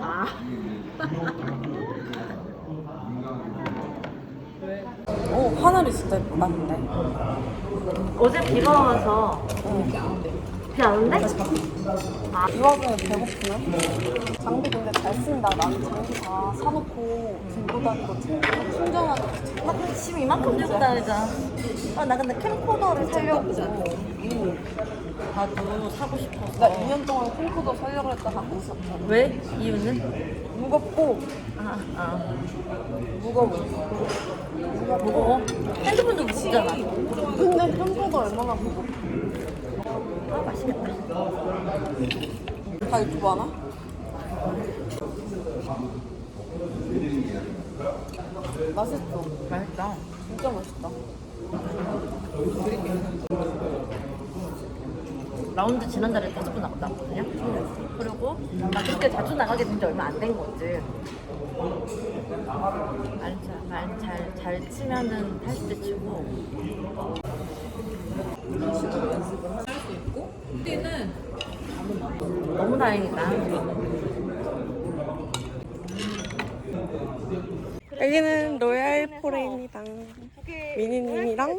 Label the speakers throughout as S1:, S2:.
S1: 아.
S2: 오 하늘이 진짜 예쁘다 근데
S1: 어제 비가 와서 비안 온대?
S2: 이 와중에 배고프네 장비 근데 잘 쓴다 나는 장비 다 사놓고 들고 다니고 충- 충전하는
S1: 나 근데 지금 이만큼 들고 다니자. 아, 나 근데 캠코더를 살려고. 나도 사고 싶어서.
S2: 나 2년 동안 콩코더 살려고 했다가 못 샀잖아
S1: 왜? 이유는?
S2: 무겁고
S1: 아, 아.
S2: 무거워
S1: 무거워? 핸드폰도 무겁잖아.
S2: 근데 콩코더 얼마나 무겁고
S1: 아, 맛있겠다.
S2: 다 유튜브 하나? 맛있어
S1: 맛있다.
S2: 진짜 맛있다
S1: 라운드 지난달에 다섯 번 나갔다 왔거든요. 그리고 나 그렇게 자주 나가게 된 지 얼마 안 된 거지. 말잘 잘 치면은 80대 치고. 너무 다행이다.
S2: 여기는 로얄 포레입니다 미니님이랑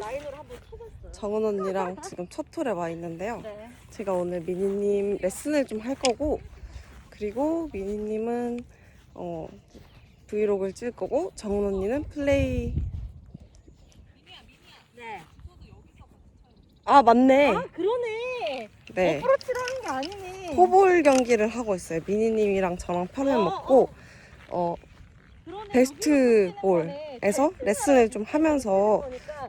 S2: 정은 언니랑 지금 첫 톨에 와 있는데요
S1: 네.
S2: 제가 오늘 미니님 레슨을 좀 할 거고 그리고 미니님은 어, 브이로그를 찍을 거고 정은 언니는 플레이
S1: 네.
S2: 아 맞네
S1: 아 그러네.
S2: 네
S1: 어프로치라는 게 아니네.
S2: 포볼 경기를 하고 있어요 미니님이랑 저랑 편을
S1: 어,
S2: 먹고 어,
S1: 그러네.
S2: 베스트 볼에서 레슨을 좀 하면서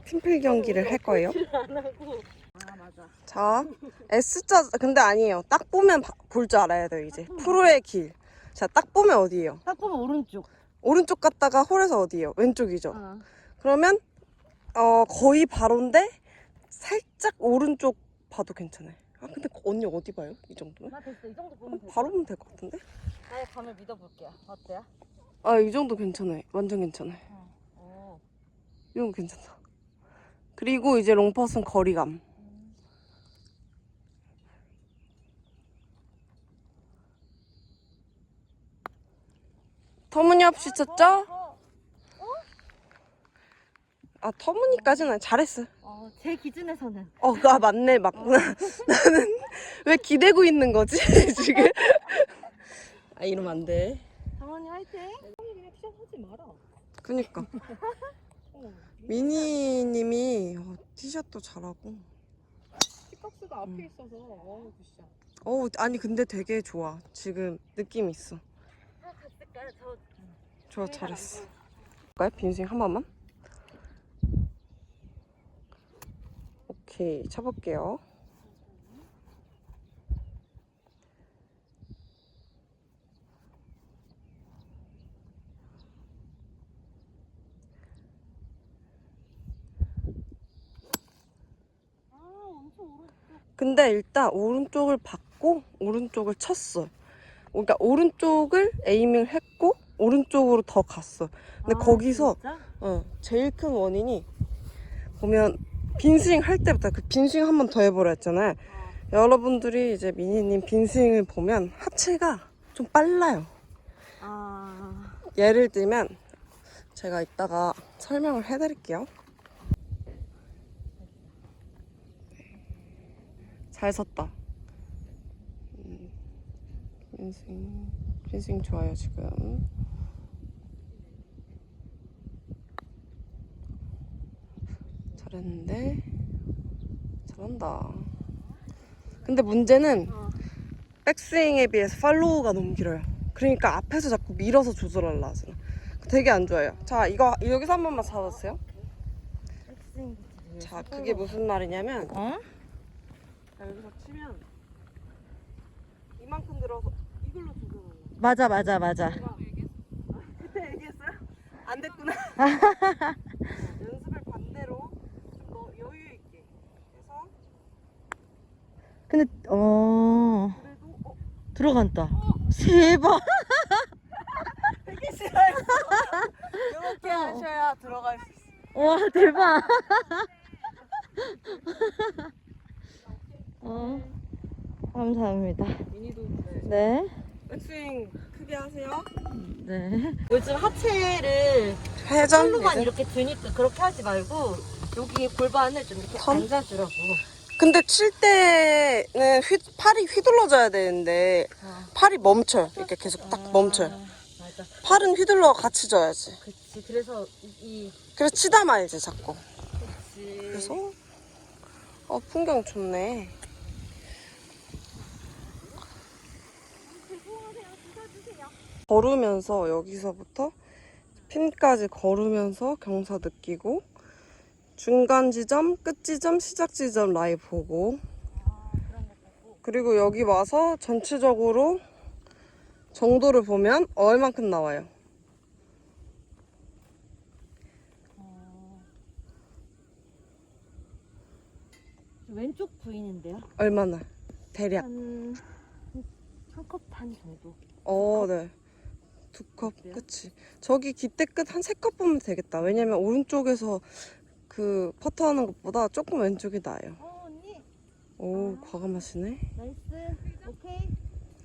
S2: 팀플 경기를 할 거예요.
S1: 아 맞아.
S2: 자, S자, 근데 아니에요. 딱 보면 볼 줄 알아야 돼요, 이제. 프로의 길. 자, 딱 보면 어디예요?
S1: 딱 보면 오른쪽.
S2: 오른쪽 갔다가 홀에서 어디예요? 왼쪽이죠.
S1: 어.
S2: 그러면, 어, 거의 바로인데, 살짝 오른쪽 봐도 괜찮아요. 아, 근데 언니 어디 봐요? 이 정도면?
S1: 나 됐어. 이 정도 보면 돼.
S2: 바로 보면 될 것 같은데?
S1: 나의 감을 믿어볼게요. 어때요?
S2: 아, 이 정도 괜찮아요. 완전 괜찮아요.
S1: 어.
S2: 이 정도 괜찮다. 그리고 이제 롱퍼스는 거리감. 터무니없이 쳤죠?
S1: 어,
S2: 아 터무니까지는 잘했어.
S1: 어, 제 기준에서는
S2: 어, 아 맞네 맞구나. 나는 왜 기대고 있는 거지 지금? 아 이러면 안 돼.
S1: 정원이 화이팅. 그냥 티셔츠 하지 마라.
S2: 그니까 미니님이 어, 티샷도 잘하고.
S3: 피박스가 앞에 있어서 어우 굿샷.
S2: 어 아니 근데 되게 좋아. 지금 느낌 있어.
S1: 아 갔을까? 저
S2: 좋아 잘했어. 볼까요? 빈스윙 한 번만. 오케이 쳐볼게요.
S1: 아 엄청 오른쪽.
S2: 근데 일단 오른쪽을 받고 오른쪽을 쳤어. 그러니까 오른쪽을 에이밍을 했고 오른쪽으로 더 갔어. 근데
S1: 아,
S2: 거기서
S1: 진짜?
S2: 어, 제일 큰 원인이 보면 빈스윙 할 때부터 그 빈스윙 한 번 더 해보라 했잖아요. 여러분들이 이제 미니님 빈스윙을 보면 하체가 좀 빨라요.
S1: 아
S2: 예를 들면 제가 이따가 설명을 해드릴게요. 잘 섰다. 음, 빈스윙, 빈스윙 좋아요 지금. 잘했는데 잘한다. 근데 문제는
S1: 어.
S2: 백스윙에 비해서 팔로우가 너무 길어요. 그러니까 앞에서 자꾸 밀어서 조절하려 하잖아. 되게 안 좋아요. 자, 이거 여기서 한 번만
S1: 비트.
S2: 자, 그게 무슨 말이냐면
S1: 어?
S2: 자, 여기서 치면 이만큼 들어서 이걸로 조절하는 거야.
S1: 맞아 맞아 맞아.
S2: 그때 얘기했어요? 안 됐구나. 연습을 반대로 좀 더 여유 있게 해서
S1: 근데 어
S2: 그래도 어,
S1: 들어간다. 세 번.
S2: 되게 싫어요. 이렇게 하셔야 들어갈 수 있어.
S1: 와 대박. 어 감사합니다.
S2: 미니도
S1: 네.
S2: 백스윙 크게 준비하세요.
S1: 네. 요즘 하체를
S2: 회전. 이제.
S1: 이렇게 드니까 그렇게 하지 말고 여기 골반을 좀 이렇게
S2: 턴?
S1: 앉아주라고.
S2: 근데 칠 때는 휘, 팔이 휘둘러져야 되는데
S1: 어.
S2: 팔이 멈춰요. 이렇게 계속 딱 멈춰요.
S1: 아, 맞아.
S2: 팔은 휘둘러 같이 져야지.
S1: 그치. 그래서 이, 이
S2: 그래서 치다 말지 자꾸.
S1: 그치.
S2: 그래서 어 풍경 좋네. 걸으면서 여기서부터 핀까지 걸으면서 경사 느끼고 중간 지점, 끝 지점, 시작 지점 라이 보고 그리고 여기 와서 전체적으로 정도를 보면 얼만큼 나와요.
S1: 어. 왼쪽 부인인데요?
S2: 얼마나? 대략.
S1: 한, 한 컵 반 정도.
S2: 어, 네. 두 컵? 그치. 저기 기대 끝 한 세 컵 보면 되겠다. 왜냐면 오른쪽에서 그 퍼터하는 것보다 조금 왼쪽이 나아요.
S1: 어, 언니.
S2: 오, 과감하시네.
S1: 나이스. 오케이.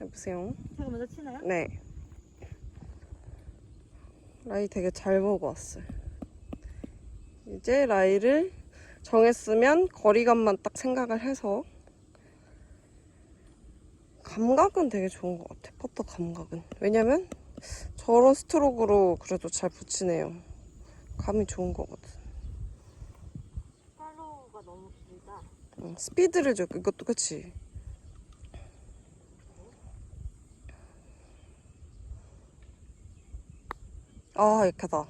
S2: 해보세요.
S1: 제가 먼저 치나요?
S2: 네. 라이 되게 잘 보고 왔어요. 이제 라이를 정했으면 거리감만 딱 생각을 해서 감각은 되게 좋은 것 같아. 퍼터 감각은. 왜냐면 저런 스트로크로 그래도 잘 붙이네요. 감이 좋은 거거든.
S1: 팔로우가 너무 길다.
S2: 응, 스피드를 줘. 이것도 그치. 아, 약하다.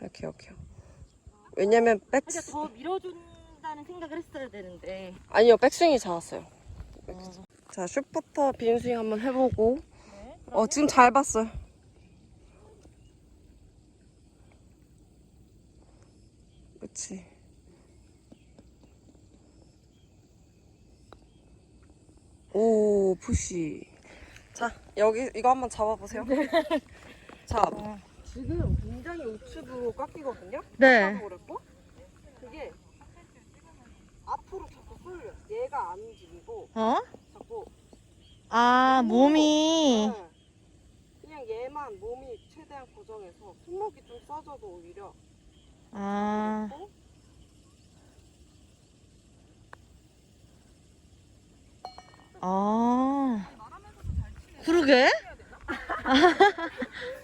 S2: 이렇게, 이렇게. 왜냐면 백,
S1: 사실 더 밀어준다는 생각을 했어야 되는데.
S2: 아니요, 백스윙이 작았어요.
S1: 어.
S2: 자, 슈퍼터 빈스윙 한번 해보고.
S1: 네.
S2: 어, 지금 잘 봤어요. 그치. 오, 푸시. 자, 여기, 이거 한번 잡아보세요. 자, 지금 굉장히 우측으로 깎이거든요?
S1: 네.
S2: 그랬고. 그게 앞으로 자꾸 쏠려. 얘가 안 움직이고,
S1: 어?
S2: 자꾸
S1: 아, 몸이.
S2: 네. 그냥 얘만 몸이 최대한 고정해서 손목이 좀 써져도 오히려
S1: 아.
S2: 그렇고
S1: 아. 그러게?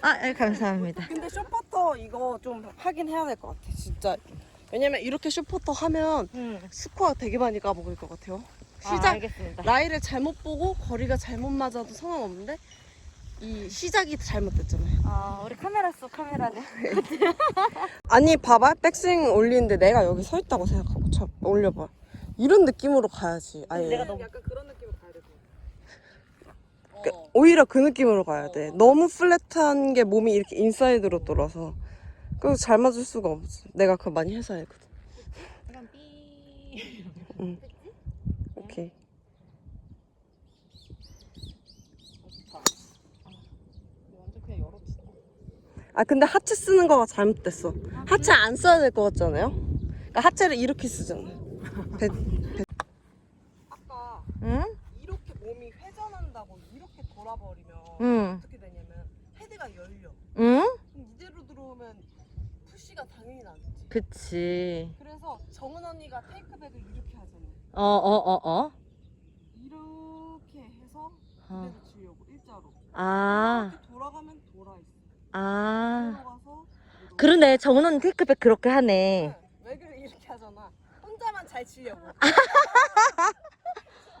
S1: 아, 예, 감사합니다.
S2: 근데 슈퍼터 이거 좀 하긴 해야 될 것 같아 진짜 왜냐면 이렇게 슈퍼터 하면
S1: 음.
S2: 스코어 되게 많이 까먹을 것 같아요
S1: 아,
S2: 시작
S1: 알겠습니다.
S2: 라이를 잘못 보고 거리가 잘못 맞아도 상관없는데 이 시작이 잘못됐잖아요
S1: 아, 우리 카메라 속 카메라네.
S2: 아니 봐봐 백스윙 올리는데 내가 여기 서 있다고 생각하고 자, 올려봐 이런 느낌으로 가야지 아예
S1: 내가 너무
S2: 약간 그런 느낌으로 가야 돼 그, 오히려 그 느낌으로 가야 돼. 너무 플랫한 게 몸이 이렇게 인사이드로 돌아서. 그래서 잘 맞을 수가 없어. 내가 그거 많이 해서 알거든.
S1: 약간 삐.
S2: 응. 오케이.
S3: 완전 그냥 열어치다.
S2: 아, 근데 하체 쓰는 거가 잘못됐어. 하체 안 써야 될 것 같잖아요? 그러니까 하체를 이렇게 쓰잖아요. 배, 배. 아까
S1: 응?
S2: 이렇게 몸이 회전한다고 이렇게 돌아버리면
S1: 응.
S2: 어떻게 되냐면 헤드가 열려.
S1: 응?
S2: 그럼 이대로 들어오면 푸시가 당연히 나겠지.
S1: 그치.
S2: 그래서 정은 언니가 테이크백을 이렇게 하잖아요.
S1: 어, 어, 어, 어.
S2: 이렇게 해서
S1: 어.
S2: 그대로 주려고 일자로.
S1: 아,
S2: 이렇게 돌아가면 돌 아
S1: 그러네. 정은 언니 테이크백 그렇게 하네.
S2: 네. 왜 그래 이렇게 하잖아. 혼자만 잘 치려고.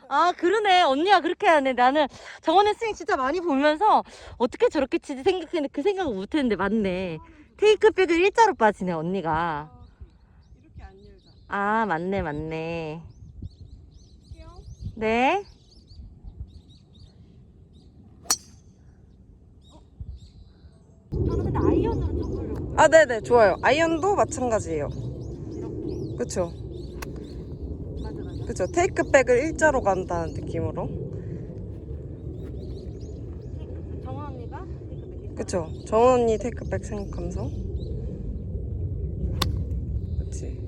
S1: 아, 그러네. 언니가 그렇게 하네. 나는 정원의 스윙 진짜 많이 보면서 어떻게 저렇게 치지 생각했는데 그 생각을 못 했는데 맞네. 테이크백을 일자로 빠지네, 언니가.
S2: 아, 이렇게 안 열잖아.
S1: 아, 맞네, 맞네. 네. 아
S2: 네네 좋아요. 아이언도 마찬가지예요.
S1: 이렇게.
S2: 그쵸?
S1: 맞아, 맞아.
S2: 그쵸? 테이크백을 일자로 간다는 느낌으로.
S1: 테이크백. 정원 언니가 테이크백.
S2: 그쵸? 정원 언니 테이크백 생각하면서. 그치?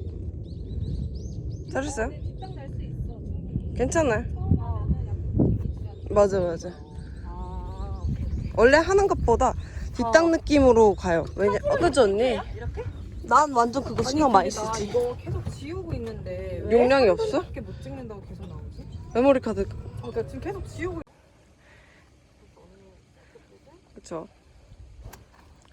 S2: 잘했어요?
S3: 있어. 충분히.
S2: 괜찮아요. 맞아 맞아.
S1: 아.
S2: 원래 하는 것보다 뒷땅
S1: 어.
S2: 느낌으로 가요. 왜냐, 어, 그죠 언니?
S1: 이렇게?
S2: 난 완전 그거 신경 많이
S3: 근데 나
S2: 쓰지.
S3: 이거 계속 지우고 있는데 왜
S2: 용량이
S3: 한
S2: 없어?
S3: 번밖에 못 찍는다고 계속 나오지?
S2: 메모리 카드.
S3: 어, 그러니까 지금 계속 지우고
S2: 그쵸.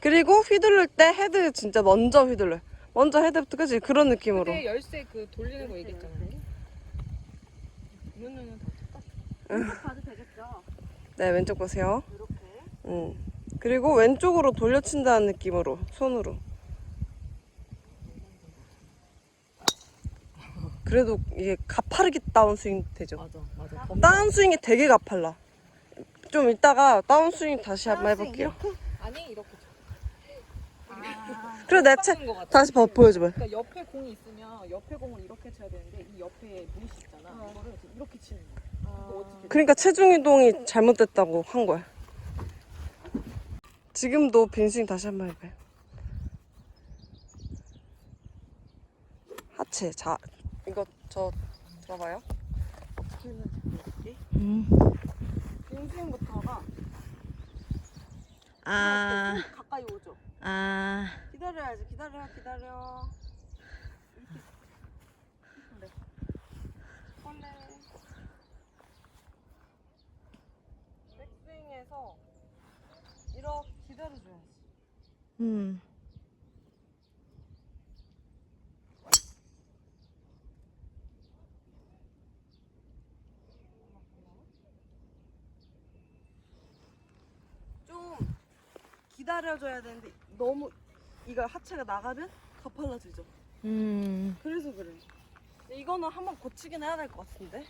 S2: 그리고 휘두를 때 헤드 진짜 먼저 휘둘러. 먼저 헤드부터 그지 그런 느낌으로.
S3: 그때 열쇠 그 돌리는 거 얘기했잖아. 그러면은 다 똑같아.
S1: 봐도 되겠죠?
S2: 네 왼쪽 보세요.
S1: 이렇게.
S2: 음. 그리고 왼쪽으로 돌려친다는 느낌으로 손으로. 그래도 이게 가파르게 다운스윙 되죠.
S3: 맞아, 맞아.
S2: 다운스윙이 되게 가팔라. 좀 이따가 다운스윙 다시 한번 해볼게요.
S3: 아니 이렇게.
S2: 그래 내가 채,
S3: 빡빡인 것 같아.
S2: 다시 봐 보여줘봐.
S3: 그러니까 옆에 공이 있으면 옆에 공을 이렇게 쳐야 되는데 이 옆에 무시 있잖아. 이거를 지금 이렇게 치는 거야. 어떻게?
S2: 그러니까 체중 이동이 잘못됐다고 한 거야. 지금도 빈스윙 다시 한 번 해봐요. 하체, 자, 이거 저 들어봐요.
S1: 음.
S2: 빈스윙부터가
S1: 아,
S2: 가까이 오죠.
S1: 아.
S2: 기다려야지, 기다려, 기다려. 원래 백스윙에서 기다려줘야지.
S1: 음.
S2: 좀 기다려줘야 되는데 너무 이거 하체가 나가면 가팔라지죠.
S1: 음.
S2: 그래서 그래. 근데 이거는 한번 고치긴 해야 될 것 같은데.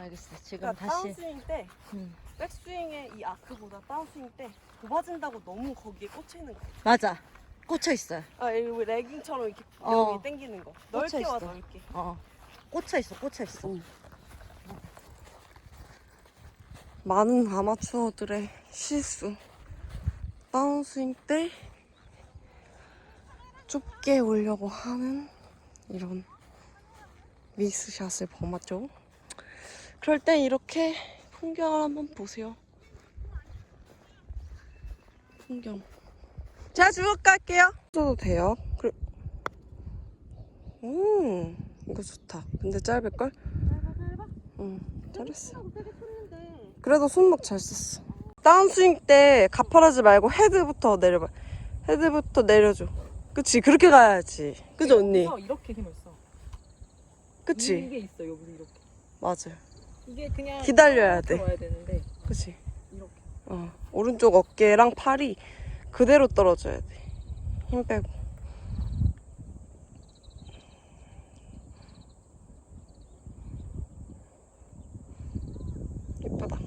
S1: 알겠어. 지금
S2: 그러니까
S1: 다시.
S2: 다운스윙 때
S1: 음.
S2: 백스윙의 이 아크보다 다운스윙 때 좁아진다고 너무 거기에 꽂혀 있는 거.
S1: 맞아. 꽂혀 있어요.
S2: 아, 이 레깅처럼 이렇게
S1: 어.
S2: 여기 당기는 거.
S1: 꽂혀
S2: 넓게 와
S1: 있어.
S2: 넓게.
S1: 어. 꽂혀 있어. 꽂혀 있어.
S2: 많은 아마추어들의 실수. 다운스윙 때 좁게 오려고 하는 이런 미스샷을 범하죠. 그럴 땐 이렇게 풍경을 한번 보세요. 풍경. 제가 쭉 갈게요. 써도 돼요. 그래. 음, 이거 좋다. 근데 짧을걸? 응, 잘했어. 그래도 손목 잘 썼어. 다운스윙 때 가파르지 말고 헤드부터 내려봐. 헤드부터 내려줘. 그치, 그렇게 가야지. 그지, 언니?
S3: 이렇게 힘을 써.
S2: 그치?
S3: 이게 있어 여기 이렇게.
S2: 맞아요.
S3: 이게 그냥
S2: 기다려야 돼.
S3: 들어와야 되는데
S2: 그치?
S3: 이렇게.
S2: 어. 오른쪽 어깨랑 팔이 그대로 떨어져야 돼. 힘 빼고. 이쁘다.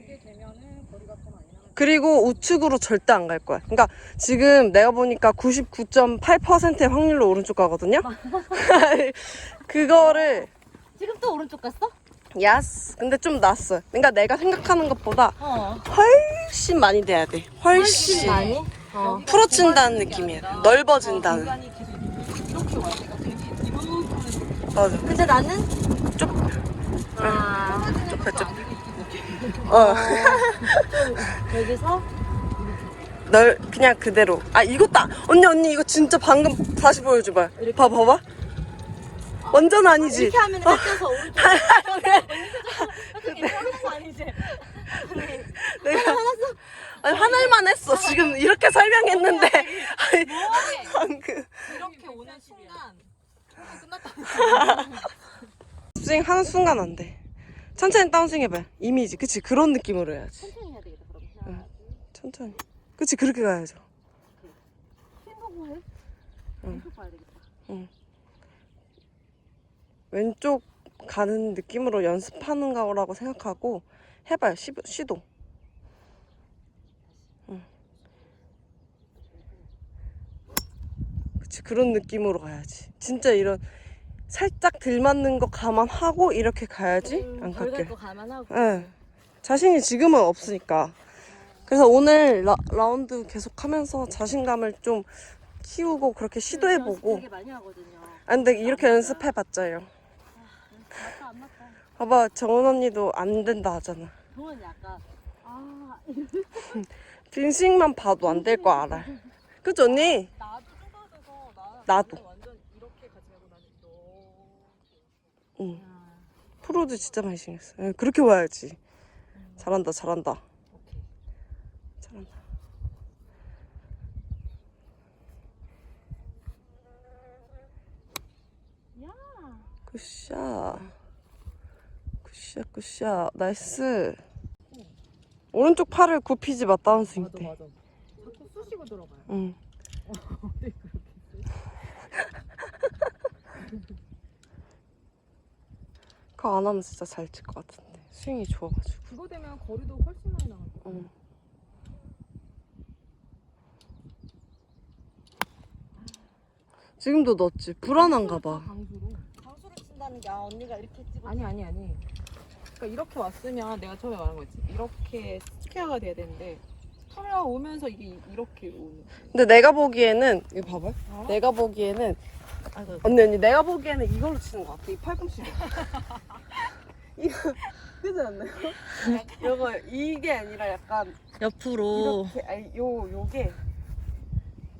S3: 이게 되면은 거리가 더 많이 나가.
S2: 그리고 우측으로 절대 안 갈 거야. 그러니까 지금 내가 보니까 99.8%의 확률로 오른쪽 가거든요. 그거를
S1: 지금 또 오른쪽 갔어?
S2: 야스. 근데 좀 낫어. 그러니까 내가 생각하는 것보다
S1: 어.
S2: 훨씬 많이 돼야 돼. 훨씬.
S1: 많이? 어.
S2: 풀어진다는 느낌이야. 넓어진다는. 맞아.
S1: 근데 나는
S2: 좀
S1: 아.
S2: 좁혀 좁혀. 어.
S1: 여기서
S2: 널 그냥 그대로. 아 이것다. 언니 언니 이거 진짜 방금 다시 보여줘봐. 봐 봐봐. 완전 아니지.
S1: 이렇게 하면 깎여서 오른쪽. 그게 하는 거 아니지?
S2: 내가 아니 화날만 했어. 지금 이렇게 설명했는데. 아니, 방금.
S3: 이렇게 오는 순간 끝났다.
S2: 스윙 하는 순간 안 돼. 천천히 다운스윙 해봐요. 이미지. 그치 그런 느낌으로 해야지.
S1: 천천히 해야 되겠다 그럼.
S2: 응. 천천히. 그치 그렇게 가야죠.
S1: 봐야 되겠다.
S2: 왼쪽 가는 느낌으로 연습하는 거라고 생각하고 해봐요. 시, 시도. 응. 그치 그런 느낌으로 가야지. 진짜 이런 살짝 들 맞는 거 감안하고 이렇게 가야지 안 깎여.
S1: 걸갈 거 감안하고.
S2: 네. 자신이 지금은 없으니까. 그래서 오늘 라, 라운드 계속 하면서 자신감을 좀 키우고 그렇게 시도해보고.
S1: 되게 많이 하거든요.
S2: 아, 근데 이렇게 연습해봤자요.
S1: 맞다 안 맞다.
S2: 봐봐, 정은 언니도 안 된다 하잖아.
S1: 정원이 아까 아
S2: 빙싱만 봐도 안 될 거 알아. 그치 언니?
S3: 나도 좁아져서 나
S2: 나도.
S3: 나는 완전 이렇게 가지 말고 나는 이렇게.
S2: 응. 프로도 진짜 많이 신겼어. 응, 그렇게 와야지. 잘한다, 잘한다. 잘한다.
S1: 야
S2: 굿샷. 굿샷, 굿샷. 나이스. 오른쪽 팔을 굽히지 마, 다운스윙 때.
S3: 맞아. 자꾸 쑤시고 들어가요.
S2: 응. 그거 안 하면 진짜 잘 칠 것 같은데. 스윙이 좋아가지고.
S3: 그거 되면 거리도 훨씬 많이 나갈 거야.
S2: 응. 지금도 넣었지. 불안한가 봐.
S3: 강수로.
S1: 장수를 친다는 게 아, 언니가 이렇게 찍어
S3: 아니 아니 아니. 그러니까 이렇게 왔으면 내가 처음에 말한 거지. 이렇게 스퀘어가 돼야 되는데 카메라 오면서 이게 이렇게 오는.
S2: 근데 내가 보기에는 이거 봐봐.
S3: 어?
S2: 내가 보기에는
S1: 아이고.
S2: 언니 언니 내가 보기에는 이걸로 치는 것 같아. 이 팔꿈치. 이거 그지 않나요? 이거 이게 아니라 약간
S1: 옆으로.
S2: 이렇게 아니 요 요게.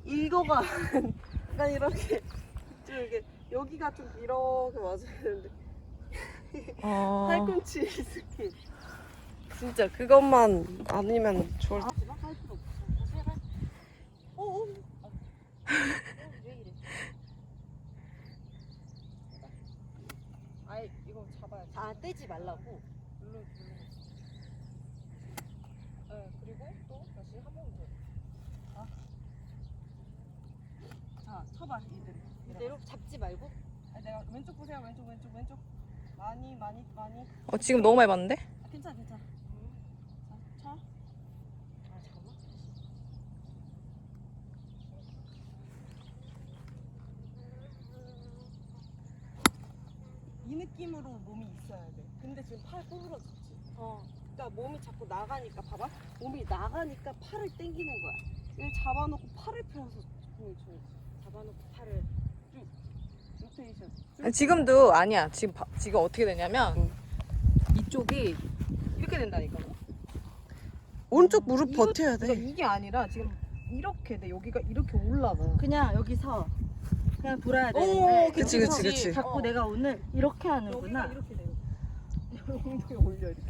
S2: 이거가 약간 이렇게 좀 이렇게 여기가 좀 이렇게 맞아야 되는데.
S1: 어...
S2: 팔꿈치 스킨 진짜 그것만 아니면 좋을
S1: 아, 지금 할 필요 없어. 다시 해봐. 오, 오. 아, 왜 이래?
S3: 아이 이거 잡아야 돼.
S1: 아, 떼지 말라고.
S3: 눌러 눌러. 네 그리고 또 다시 한 번 더. 아. 자 쳐봐 이대로.
S1: 이대로 잡지 말고.
S3: 아, 내가 왼쪽 보세요 왼쪽 왼쪽 왼쪽. 많이 많이 많이.
S4: 어, 지금 너무 많이 봤는데?
S3: 아, 괜찮아 괜찮아. 자 쳐.
S1: 아, 잠깐만.
S2: 이 느낌으로 몸이 있어야 돼. 근데 지금 팔 구부러졌지. 어. 그러니까 몸이 자꾸 나가니까 봐봐. 몸이 나가니까 팔을 당기는 거야. 이걸 잡아놓고 팔을 펴서 줘야지. 잡아놓고 팔을 쭉 로테이션. 쭉.
S4: 지금도 아니야. 지금 봐- 지금 어떻게 되냐면
S2: 응.
S4: 이쪽이 이렇게 된다니까.
S2: 오른쪽 무릎
S3: 이거-
S2: 버텨야
S3: 그러니까
S2: 돼.
S3: 이게 아니라 지금 이렇게 돼 여기가 이렇게 올라가.
S1: 그냥 여기서 그냥 돌아야
S2: 오,
S1: 되는데.
S2: 그치, 그치, 그치.
S1: 자꾸
S3: 어.
S1: 내가 오늘 이렇게
S3: 여기가
S1: 하는구나.
S3: 이렇게 돼요. 엉덩이 올려 이렇게.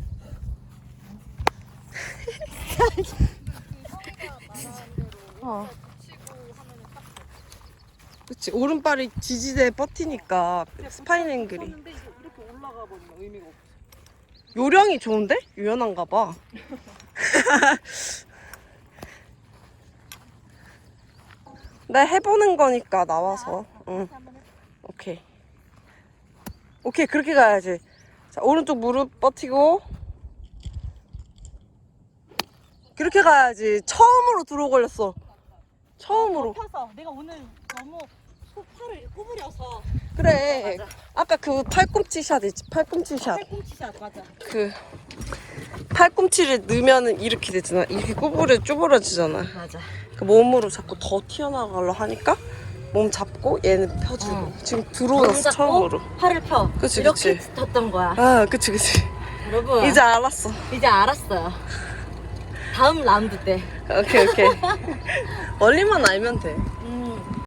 S4: 어.
S2: 그치. 오른발이 지지대에 버티니까 스파인 앵글이.
S3: 쳤는데 이게 이렇게 올라가 버리면 의미가 없어.
S2: 요령이 좋은데? 유연한가 봐. 나 해보는 거니까 나와서. 응. 오케이. 오케이, 그렇게 가야지. 자, 오른쪽 무릎 버티고. 그렇게 가야지. 처음으로 들어 걸렸어. 처음으로.
S1: 펴서 내가 오늘 너무 소- 팔을 구부려서
S2: 그래.
S1: 맞아.
S2: 아까 그 팔꿈치 샷 있지, 팔꿈치 샷.
S1: 팔꿈치 샷 맞아.
S2: 그 팔꿈치를 넣으면은 이렇게 되잖아. 이렇게 구부려 쭈그러지잖아.
S1: 맞아.
S2: 그 몸으로 자꾸 더 튀어나가려 하니까 몸 잡고 얘는 펴주고.
S1: 어.
S2: 지금 들어왔어 처음으로.
S1: 팔을 펴.
S2: 그치,
S1: 이렇게
S2: 그치.
S1: 쳤던 거야.
S2: 아, 그치 그치.
S1: 여러분
S2: 이제 알았어.
S1: 이제 알았어요. 다음 라운드 때.
S2: 오케이 오케이. 원리만 알면 돼.
S1: 음.